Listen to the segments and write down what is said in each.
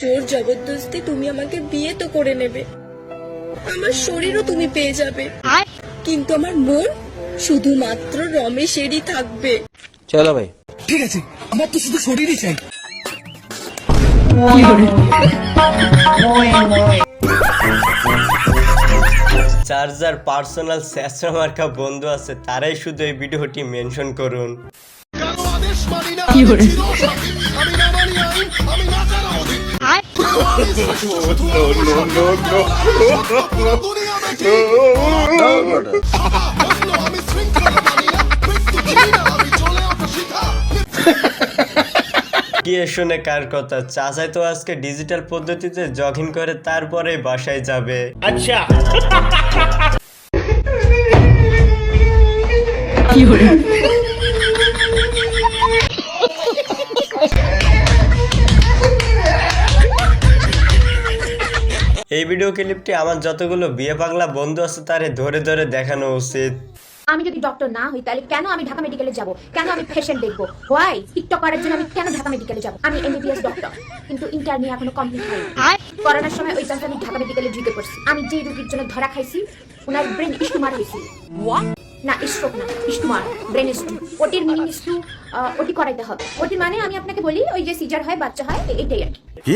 জোর জবরদস্তি তুমি আমাকে বিয়ে তো করে নেবে। আমার শরীরও তুমি পেয়ে যাবে। কিন্তু আমার মন শুধুমাত্র রমেশেরই থাকবে। চলো ভাই। ঠিক আছে আমার তো শুধু শরীরই চাই। যার পার্সোনাল স্যাসরা মার্কা বন্ধু আছে তারাই শুধু এই ভিডিওটি মেনশন করুন। কি এ শুনে কার কথা? চাচাই তো আজকে ডিজিটাল পদ্ধতিতে জগিং করে তারপরে বাসায় যাবে। এই ভিডিও ক্লিপটি আমার যতগুলো বিয়ে পাগলা বন্ধু আছে তারে ধরে ধরে দেখানো উচিত। আমি যদি ডক্টর না হই তাহলে কেন আমি ঢাকা মেডিকেলে যাব? কেন আমি পেশেন্ট দেখব? হোয়াই টিকটক করার জন্য আমি কেন ঢাকা মেডিকেলে যাব? আমি এমবিবিএস ডক্টর কিন্তু ইন্টার নিয়ে এখনও কমপ্লিট হয়নি। করোনার সময় ওই চান্স আমি ঢাকা মেডিকেলে ঢুকে পড়ছি। আমি যে রোগীর জন্য ধরা খাইছি ওনার ব্রেন স্টুমার হয়েছে না স্ট্রোক না স্টুমার ব্রেন স্টু ওটির মিনিং স্টু ওটি করাইতে হবে। ওটি মানে আমি আপনাকে বলি ওই যে সিজার হয় বাচ্চা হয় এটাই আর কি?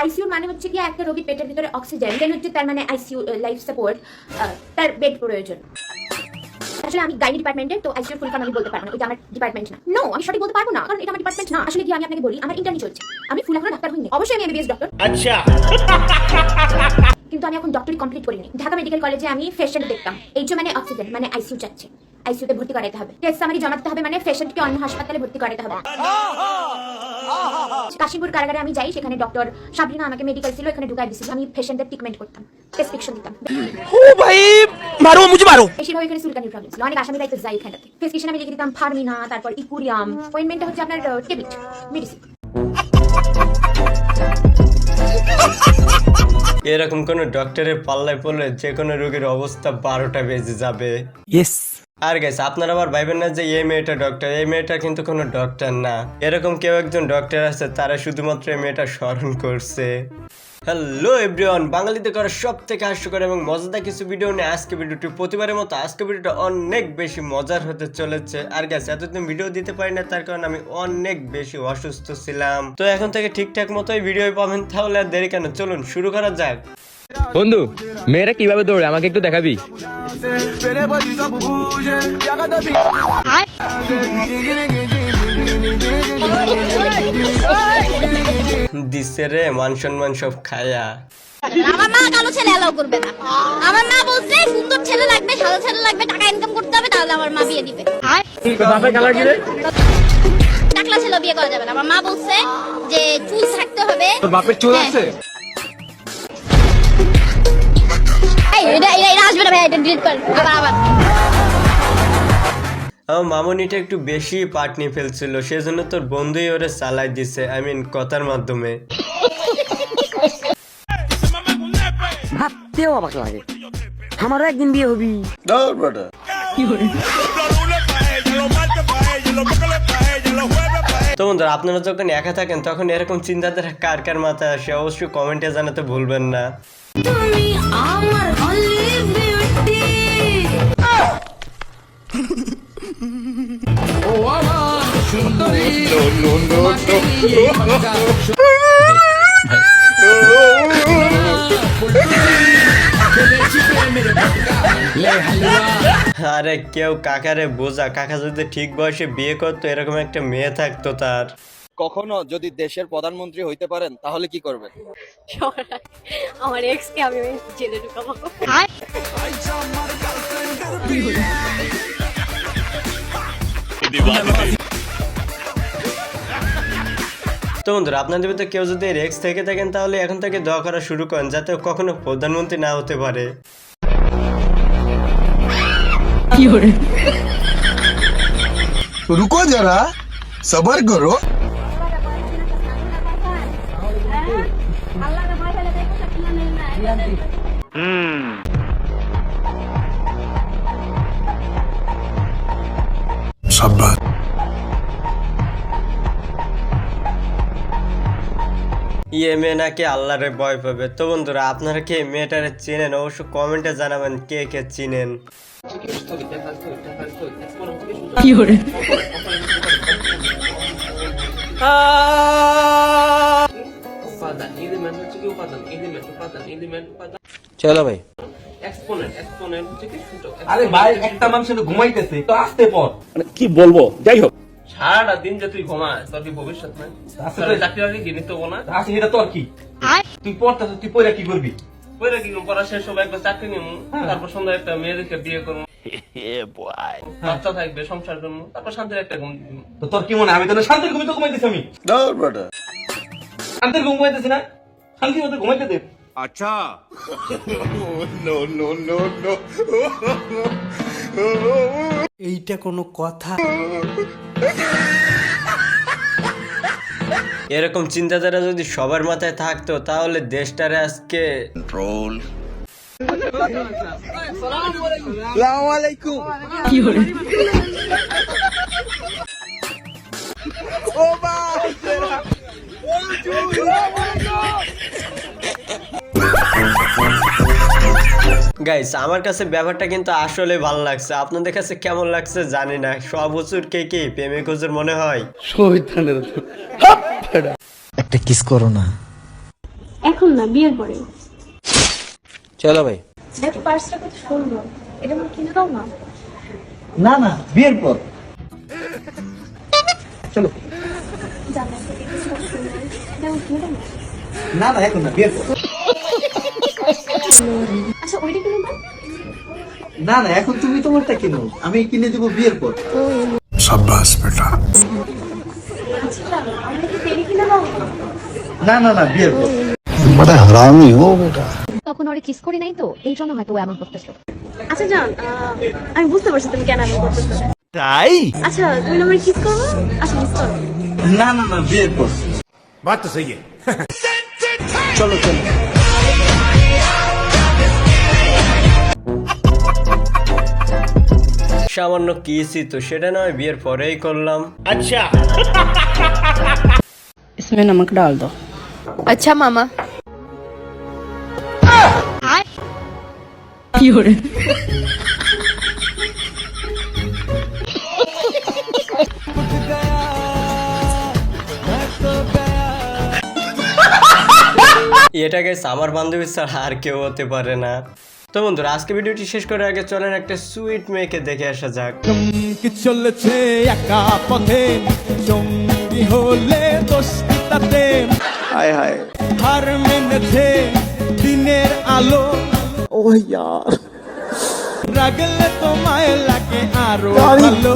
আইসিইউ মানে হচ্ছে কি একটা রোগীর পেটের ভিতরে অক্সিজেন দেন হচ্ছে তার মানে আইসিইউ লাইফ সাপোর্ট তার বেড প্রয়োজন। আসলে আমি গাইনি ডিপার্টমেন্টের তো আইসিইউ ফুল আমি বলতে পারব না এটা আমার ডিপার্টমেন্ট না। নো আমি সঠিক বলতে পারব না, কারণ এটা আমার ডিপার্টমেন্ট না। আসলে কি আমি আপনাকে বলি, আমার ইন্টারনি চলছে। আমি ফুল এখনও ডাক্তার হইনি। অবশ্যই আমি এমবিবিএস ডক্টর আচ্ছা। কিন্তু আমি এখন ডক্টরি কমপ্লিট করিনি। ঢাকা মেডিকেল কলেজে আমি পেশেন্ট দেখতাম। এইচও মানে অক্সিজেন মানে আইসিইউ চাচ্ছে আইসিইউতে ভর্তি করাইতে হবে। টেস্ট সামারি জমা দিতে হবে মানে পেশেন্টকে অন্য হাসপাতালে ভর্তি করাইতে হবে। কাশিমপুর কারাগারে আমি যাই সেখানে ডক্টর সাবরিনা আমাকে মেডিকেল ছিল এখানে ঢুকাই দিছিল। আমি পেশেন্টের ট্রিটমেন্ট করতাম প্রেসক্রিপশন দিতাম। ও ভাই মারো মুঝে মারো। বেশিরভাগ এখানে চুলকানির প্রবলেম ছিল। অনেক আসামি রাইতে যাই এখানটাতে। প্রেসক্রিপশন আমি লিখে দিতাম ফার্মিনা তারপর ইকুরিয়াম অয়েন্টমেন্টটা হচ্ছে আপনার টেবিট মেডিসিন এরকম কোনো ডক্টরের পাল্লায় পড়লে যে কোনো রোগীর অবস্থা বারোটা বেজে যাবে। ইয়েস আর গেছে আপনারা আবার ভাইবেন না যে এই মেয়েটা ডক্টর এই মেয়েটা কিন্তু কোনো ডক্টর না। এরকম কেউ একজন ডক্টর আছে তারা শুধুমাত্র এই মেয়েটা স্মরণ করছে। হ্যালো এভরিওয়ান বাঙালিতে করা সব থেকে হাস্যকর এবং মজাদার কিছু ভিডিও নিয়ে আজকে ভিডিওটি প্রতিবারের মতো আজকে ভিডিওটা অনেক বেশি মজার হতে চলেছে। আর গেছে এতদিন ভিডিও দিতে পারি না তার কারণে আমি অনেক বেশি অসুস্থ ছিলাম। তো এখন থেকে ঠিকঠাক মতোই ভিডিও পাবেন তাহলে আর দেরি কেন? চলুন শুরু করা যাক। বন্ধু মেয়েরা কীভাবে দৌড়ে? আমাকে একটু দেখাবি? দিচ্ছে রে মান সম্মান সব খায়া। আমার মা কালো ছেলে এলাও করবে না। আমার মা বলছে সুন্দর ছেলে লাগবে সাদা ছেলে লাগবে টাকা ইনকাম করতে হবে তাহলে আমার মা বিয়ে দিবে। টাকলা ছেলে বিয়ে করা যাবে না। আমার মা বলছে যে চুল থাকতে হবে। তোর বাপের চুল হ্যাঁ। আছে? এটা এটা এটা আসবে না ভাই এটা ডিলিট কর। আবার আবার। আমার মামনিটা একটু বেশি পাট নিয়ে ফেলছিল সেজন্য তোর বন্ধুই ওরে চালাই দিছে আই মিন কথার মাধ্যমে। ভাবতেও অবাক লাগে। আমারও একদিন বিয়ে হবি। তো বন্ধুরা আপনারা যখন একা থাকেন তখন এরকম চিন্তাধারা কার কার মাথায় আসে অবশ্যই কমেন্টে জানাতে ভুলবেন না। আরে কেউ কাকারে বোঝা কাকা যদি ঠিক বয়সে বিয়ে করতো এরকম একটা মেয়ে থাকতো তার। কখনো যদি দেশের প্রধানমন্ত্রী হইতে পারেন তাহলে কি করবেন আমার এক্সকে আমি জেলে ঢুকাবো। তো বন্ধুরা আপনাদের ভিতরে কেউ যদি রেক্স থেকে থাকেন তাহলে এখন থেকে দোয়া করা শুরু করেন যাতে কখনো প্রধানমন্ত্রী না হতে পারে। রুকো যারা সবার করো। হুম। करो ইয়ে মেয়ে নাকি আল্লাহরে ভয় পাবে। তো বন্ধুরা আপনারা কি মেয়েটারে চেনেন? অবশ্য কমেন্টে জানাবেন কে কে চিনেন। চলো ভাই। আরে ভাই একটা মানুষ তো ঘুমাইতেছে তো আসতে পর। কি বলব? যাই হোক। সারাটা দিন যে তুই ঘুমাস তোর কি ভবিষ্যৎ নাই? তোর চাকরি বাকরি কিনে তো না আসে এটা তোর কি? তুই পড়তেছ তুই পড়ে কি করবি? পরে কি করব? পড়া শেষ হবে একবার চাকরি নিব তারপর সুন্দর একটা মেয়ে দেখে বিয়ে করব। বাচ্চা থাকবে সংসার করব। তারপর শান্তির একটা ঘুম তো তোর কি মনে হয়? আমি তো শান্তির ঘুমে তো ঘুমাইতেছি আমি? শান্তির ঘুম ঘুমাইতেছি না? শান্তি মতো ঘুমাইতে দে এইটা কোনো কথা এরকম চিন্তাধারা যদি সবার মাথায় থাকতো তাহলে দেশটারে আজকে গাইস আমার কাছে ব্যাপারটা কিন্তু আসলে ভালো লাগছে। আপনাদের কাছে কেমন লাগছে জানি না। সব বছর কে কি প্রেমে খোঁজের মনে হয়? একটা কিস করো না। এখন না বিয়ের পরে। চলো ভাই। দেখো পার্সটা কত সুন্দর। এটা কিনে দাও না। না না বিয়ের পর। না। না না এখন না বিয়ের পর। আচ্ছা ওইটা কিনে না না এখন তুমি তোমারটা কিনো। আমি কিনে দেবো বিয়ের পর। দাও না না না বিয়ের পর। তখন ওরে কিস করি নাই তো এই জন্য হয়তো এমন করতেছে। আচ্ছা জান আমি বুঝতে পারছি তুমি কেন এমন করতেছো। তাই? আচ্ছা তুমি আমার কিস করব? আচ্ছা কিস করো। না না না বিয়ের পর। চলো চলো। সামান্য কিসই তো সেটা নয় বিয়ের পরেই করলাম इसमें नमक डाल दो আচ্ছা মামা এটা গেছে আমার বান্ধবী ছাড়া আর কেউ হতে পারে না তো বন্ধুরা আজকে ভিডিওটি শেষ করার আগে চলেন একটা সুইট মেয়েকে দেখে আসা যাক। কি চলেছে একা পথে সঙ্গী হলে দোষটি তাতে। হায় হায়। হার মেনেছে দিনের আলো। ও ইয়ার রাগলে তোমায় লাগে আরও ভালো।